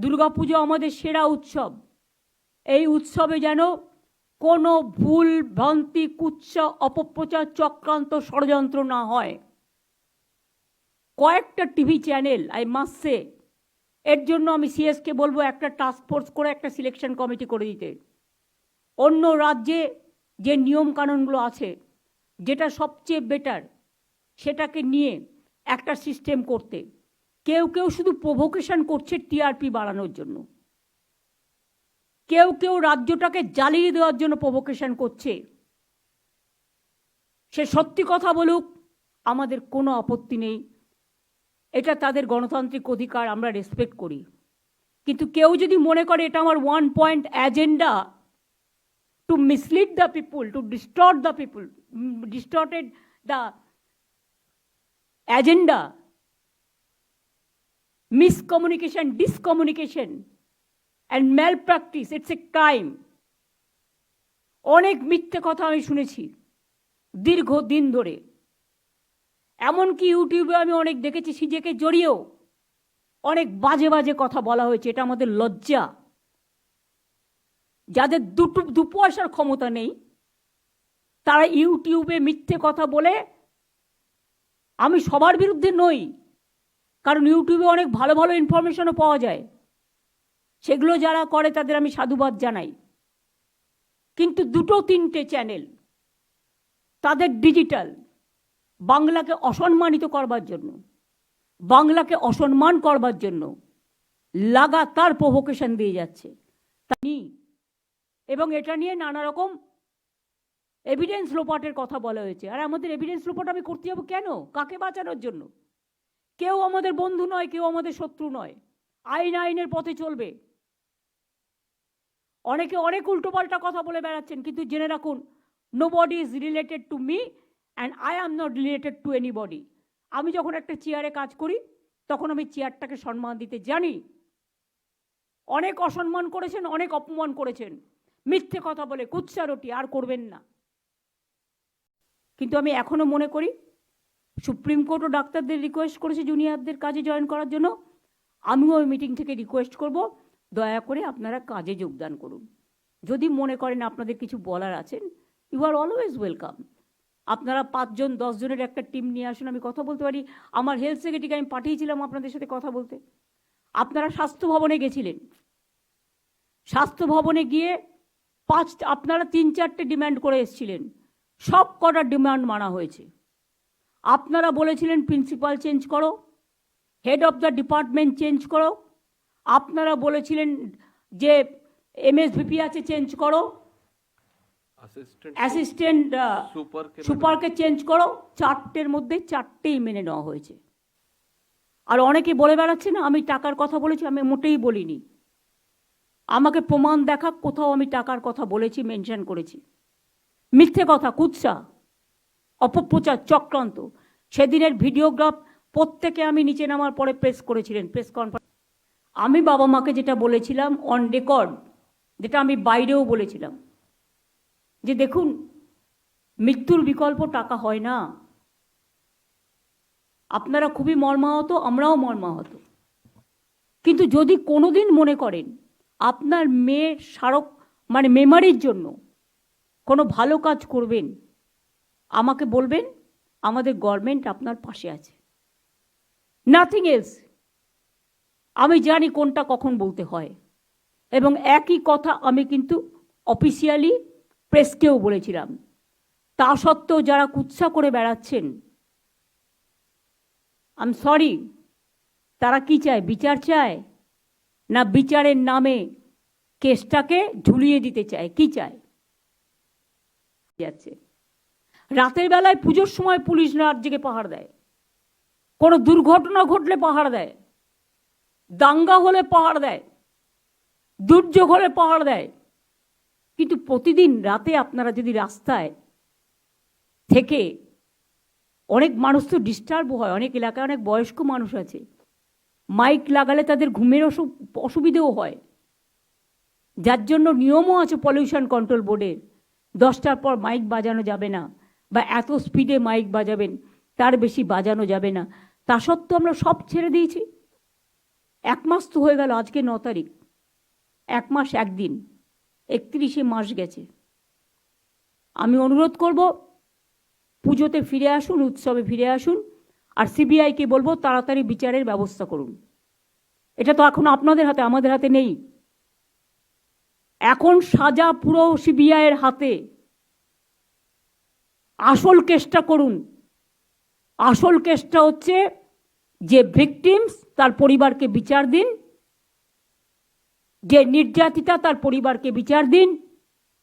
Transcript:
দুর্গাপুজো আমাদের সেরা উৎসব। এই উৎসবে যেন কোনো ভুল, ভ্রান্তি, কুৎসা, অপপ্রচার, চক্রান্ত, ষড়যন্ত্র না হয়। কয়েকটা TV channel, I must say, এর জন্য আমি সিএসকে বলব একটা টাস্ক ফোর্স করে একটা সিলেকশন কমিটি করে দিতে। অন্য রাজ্যে যে নিয়মকানুনগুলো আছে, যেটা সবচেয়ে বেটার সেটাকে নিয়ে একটা সিস্টেম করতে। কেউ কেউ শুধু প্রভোকেশন করছে টিআরপি বাড়ানোর জন্য। কেউ কেউ রাজ্যটাকে জ্বালিয়ে দেওয়ার জন্য প্রভোকেশন করছে। সে সত্যি কথা বলুক, আমাদের কোনো আপত্তি নেই। এটা তাদের গণতান্ত্রিক অধিকার, আমরা রেসপেক্ট করি। কিন্তু কেউ যদি মনে করে এটা আমার one point agenda to mislead the people to distort the people distorted the agenda discommunication and malpractice it's a crime অনেক মিথ্যে কথা আমি শুনেছি দীর্ঘ দিন ধরে। এমনকি ইউটিউবে আমি অনেক দেখেছি সিজেকে জড়িয়েও অনেক বাজে বাজে কথা বলা হয়েছে। এটা আমাদের লজ্জা। যাদের দুটো দু পয়সার ক্ষমতা নেই, তারা ইউটিউবে মিথ্যে কথা বলে আমি সবার বিরুদ্ধে নই। কারণ ইউটিউবে অনেক ভালো ভালো ইনফরমেশনও পাওয়া যায়। সেগুলো যারা করে তাদের আমি সাধুবাদ জানাই। কিন্তু দুটো তিনটে চ্যানেল তাদের ডিজিটাল বাংলাকে অসম্মানিত করবার জন্য, বাংলাকে অসম্মান করবার জন্য লাগাতার প্রভোকেশন দিয়ে যাচ্ছে। তা নিয়ে এবং এটা নিয়ে নানা রকম এভিডেন্স লোপাটের কথা বলা হয়েছে। আর আমাদের এভিডেন্স লোপাট আমি করতে যাব কেন? কাকে বাঁচানোর জন্য? কেউ আমাদের বন্ধু নয়, কেউ আমাদের শত্রু নয়। আইন আইনের পথে চলবে। অনেকে অনেক উল্টোপাল্টা কথা বলে বেড়াচ্ছেন, কিন্তু জেনে রাখুন nobody is related to me and I am not related to anybody আমি যখন একটা চেয়ারে কাজ করি, তখন আমি চেয়ারটাকে সম্মান দিতে জানি। অনেক অসম্মান করেছেন, অনেক অপমান করেছেন। মিথ্যে কথা বলে কুৎসারটি আর করবেন না। কিন্তু আমি এখনও মনে করি সুপ্রিম কোর্টও ডাক্তারদের রিকোয়েস্ট করেছে জুনিয়রদের কাজে জয়েন করার জন্য। আমিও ওই মিটিং থেকে রিকোয়েস্ট করব। দয়া করে আপনারা কাজে যোগদান করুন। যদি মনে করেন আপনাদের কিছু বলার আছেন ইউ আর অলওয়েজ ওয়েলকাম আপনারা পাঁচজন, দশজনের একটা টিম নিয়ে আসুন, আমি কথা বলতে পারি। আমার হেলথ সেক্রেটারিকে আমি পাঠিয়েছিলাম আপনাদের সাথে কথা বলতে। আপনারা স্বাস্থ্য ভবনে গেছিলেন। স্বাস্থ্য ভবনে গিয়ে পাঁচ, আপনারা তিন, চারটে ডিমান্ড করে এসেছিলেন। সব কটা ডিমান্ড মানা হয়েছে। আপনারা বলেছিলেন প্রিন্সিপাল চেঞ্জ করো head of the department change করো আপনারা বলেছিলেন যে এম এস এমএসভিপি আছে চেঞ্জ করো অ্যাসিস্ট্যান্ট সুপারকে চেঞ্জ করো চারটের মধ্যে চারটেই মেনে নেওয়া হয়েছে। আর অনেকে বলে বেড়াচ্ছে না আমি টাকার কথা বলেছি আমি মোটেই বলিনি। আমাকে প্রমাণ দেখা কোথাও আমি টাকার কথা বলেছি মেনশন করেছি। মিথ্যে কথা কুৎসা। অপপ্রচার চক্রান্ত। সেদিনের ভিডিওগ্রাফ প্রত্যেকে আমি নিচে নামার পরে প্রেস করেছিলেন প্রেস কনফারেন্স আমি বাবা মাকে যেটা বলেছিলাম অন রেকর্ড যেটা আমি বাইরেও বলেছিলাম, যে দেখুন, মৃত্যুর বিকল্প টাকা হয় না। আপনারা খুবই মর্মাহত, আমরাও মর্মাহত। কিন্তু যদি কোনোদিন মনে করেন, আপনার মেয়ের স্মারক মানে মেমারির জন্য কোনো ভালো কাজ করবেন আমাকে বলবেন, আমাদের গভর্নমেন্ট আপনার পাশে আছে। নাথিং এলস আমি জানি কোনটা কখন বলতে হয়। এবং একই কথা আমি কিন্তু অফিসিয়ালি প্রেসকেও বলেছিলাম। তা সত্ত্বেও যারা কুৎসা করে বেড়াচ্ছেন আম সরি তারা কি চায়? বিচার চায়? না বিচারের নামে কেসটাকে ঝুলিয়ে দিতে চায়? কি চায়? যাচ্ছে। রাতের বেলায় পুজোর সময় পুলিশ রাত জেগে পাহাড় দেয়। কোনো দুর্ঘটনা ঘটলে পাহাড় দেয়। দাঙ্গা হলে পাহাড় দেয়। দুর্যোগ হলে পাহাড় দেয়। কিন্তু প্রতিদিন রাতে আপনারা যদি রাস্তায় থেকে অনেক মানুষ তো ডিস্টার্ব হয়, অনেক এলাকায় অনেক বয়স্ক মানুষ আছে মাইক লাগালে তাদের ঘুমের অসু- অসুবিধেও হয়। যার জন্য নিয়মও আছে পলিউশন কন্ট্রোল বোর্ডের দশটার পর মাইক বাজানো যাবে না। বা এত স্পিডে মাইক বাজাবেন, তার বেশি বাজানো যাবে না। তা সত্ত্বেও আমরা সব ছেড়ে দিয়েছি। এক মাস তো হয়ে গেল, আজকে ন তারিখ। এক মাস একদিন, একত্রিশে মাস গেছে। আমি অনুরোধ করব, পুজোতে ফিরে আসুন, উৎসবে ফিরে আসুন, আর সিবিআইকে বলব, তাড়াতাড়ি বিচারের ব্যবস্থা করুন। এটা তো এখন আপনাদের হাতে, আমাদের হাতে নেই। এখন সাজা পুরো সিবিআইয়ের হাতে। আসল কেসটা করুন। আসল কেসটা হচ্ছে যে ভিকটিমস তার পরিবারকে বিচার দিন, যে নির্যাতিতা তার পরিবারকে বিচার দিন